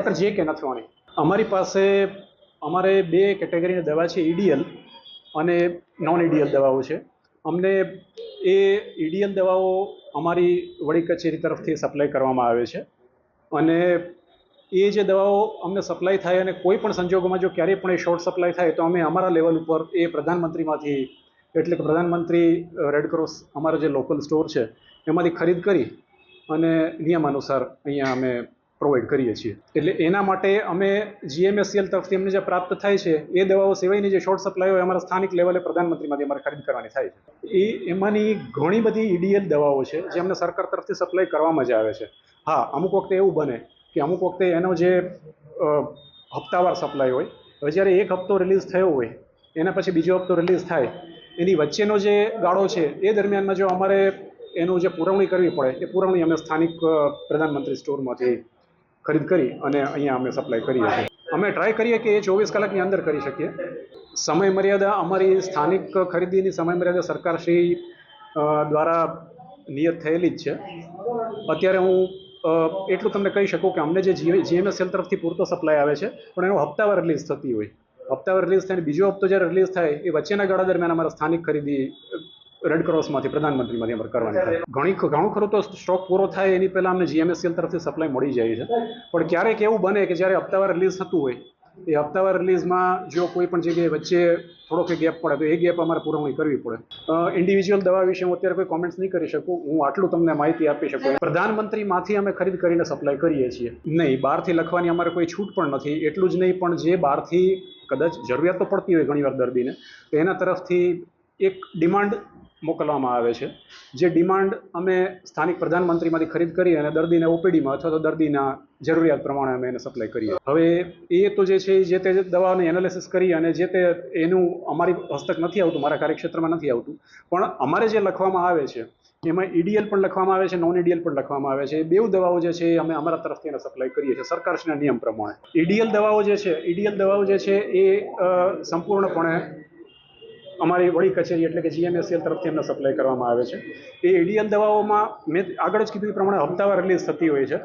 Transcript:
Doctor જે કે નથવાણી અમારી પાસે, અમારે બે કેટેગરીની દવા છે, ઈડીએલ અને નોન ઈડીએલ દવાઓ છે. અમને એ ઈડીએલ દવાઓ અમારી વડી કચેરી તરફથી સપ્લાય કરવામાં આવે છે. અને એ જે દવાઓ અમને સપ્લાય થાય અને કોઈ પણ સંજોગોમાં જો ક્યારેય પણ એ શોર્ટ સપ્લાય થાય, તો અમે અમારા લેવલ ઉપર એ પ્રધાનમંત્રીમાંથી, એટલે કે પ્રધાનમંત્રી રેડક્રોસ અમારા જે લોકલ સ્ટોર છે, એમાંથી ખરીદ કરી અને નિયમ અનુસાર અહીંયા અમે પ્રોવાઈડ કરીએ છીએ. એટલે એના માટે અમે જીએમએસસીએલ તરફથી અમને જે પ્રાપ્ત થાય છે, એ દવાઓ સિવાયની જે શોર્ટ સપ્લાય હોય, અમારા સ્થાનિક લેવલે પ્રધાનમંત્રીમાંથી અમારે ખરીદ કરવાની થાય છે. એ એમાંની ઘણી બધી ઈડીએલ દવાઓ છે, જે અમને સરકાર તરફથી સપ્લાય કરવામાં જ આવે છે. હા, અમુક વખતે એવું બને કે અમુક વખતે એનો જે હપ્તાવાર સપ્લાય હોય, હવે જ્યારે એક હપ્તો રિલીઝ થયો હોય, એના પછી બીજો હપ્તો રિલીઝ થાય, એની વચ્ચેનો જે ગાળો છે, એ દરમિયાનમાં જો અમારે એનું જે પુરવણી કરવી પડે, એ પુરવણી અમે સ્થાનિક પ્રધાનમંત્રી સ્ટોરમાંથી ખરીદ કરી અને અહીંયા અમે સપ્લાય કરીએ છીએ. અમે ટ્રાય કરીએ કે એ ચોવીસ કલાકની અંદર કરી શકીએ. સમય મર્યાદા અમારી સ્થાનિક ખરીદીની સમય મર્યાદા સરકારશ્રી દ્વારા નિયત થયેલી જ છે. અત્યારે હું એટલું તમને કહી શકું કે અમને જે જીએમએસએલ તરફથી પૂરતો સપ્લાય આવે છે, પણ એનો હપ્તાવાર રિલીઝ થતી હોય. હપ્તાવાર રિલીઝ થાય બીજો હપ્તો જ્યારે રિલીઝ થાય, એ વચ્ચેના ગાળા દરમિયાન અમારા સ્થાનિક ખરીદી રેડ ક્રોસમાંથી પ્રધાનમંત્રીમાંથી અમારે કરવાની થાય. ઘણી ઘણું ખરું તો સ્ટોક પૂરો થાય એની પહેલાં અમને જીએમએસસીએલ તરફથી સપ્લાય મળી જાય છે. પણ ક્યારેક એવું બને કે જ્યારે હપ્તાવાર રિલીઝ થતું હોય એ હપ્તાવાર રિલીઝમાં જો કોઈ પણ જગ્યાએ વચ્ચે થોડોક ગેપ પડે તો એ ગેપ અમારે પુરવણી કરવી પડે. ઇન્ડિવિજ્યુઅલ દવા વિશે હું અત્યારે કોઈ કોમેન્ટ્સ નહીં કરી શકું. હું આટલું તમને માહિતી આપી શકું. પ્રધાનમંત્રીમાંથી અમે ખરીદ કરીને સપ્લાય કરીએ છીએ. નહીં બહારથી લખવાની અમારે કોઈ છૂટ પણ નથી. એટલું જ નહીં પણ જે બહારથી કદાચ જરૂરિયાત તો પડતી હોય ઘણીવાર દર્દીને તો એના તરફથી એક ડિમાન્ડ મોકલવામાં આવે છે. જે ડિમાન્ડ અમે સ્થાનિક પ્રધાનમંત્રીમાંથી ખરીદ કરી અને દર્દીને ઓપીડીમાં અથવા તો દર્દીના જરૂરિયાત પ્રમાણે અમે એને સપ્લાય કરીએ. હવે એ તો જે છે, જે તે દવાને એનાલિસિસ કરી અને જે તે એનું અમારી હસ્તક નથી આવતું, મારા કાર્યક્ષેત્રમાં નથી આવતું, પણ અમારે જે લખવામાં આવે છે, એમાં ઈડીએલ પણ લખવામાં આવે છે નોન ઈડીએલ પણ લખવામાં આવે છે. બેઉ દવાઓ જે છે એ અમે અમારા તરફથી એને સપ્લાય કરીએ છીએ સરકારશ્રીના નિયમ પ્રમાણે. ઈડીએલ દવાઓ જે છે ઈડીએલ દવાઓ જે છે, એ સંપૂર્ણપણે અમારી વડી કચેરી એટલે કે જીએમએસએલ તરફથી એમને સપ્લાય કરવામાં આવે છે. એ એડીએલ દવાઓમાં મેં આગળ જ કીધું એ પ્રમાણે હપ્તાવાર રિલીઝ થતી હોય છે.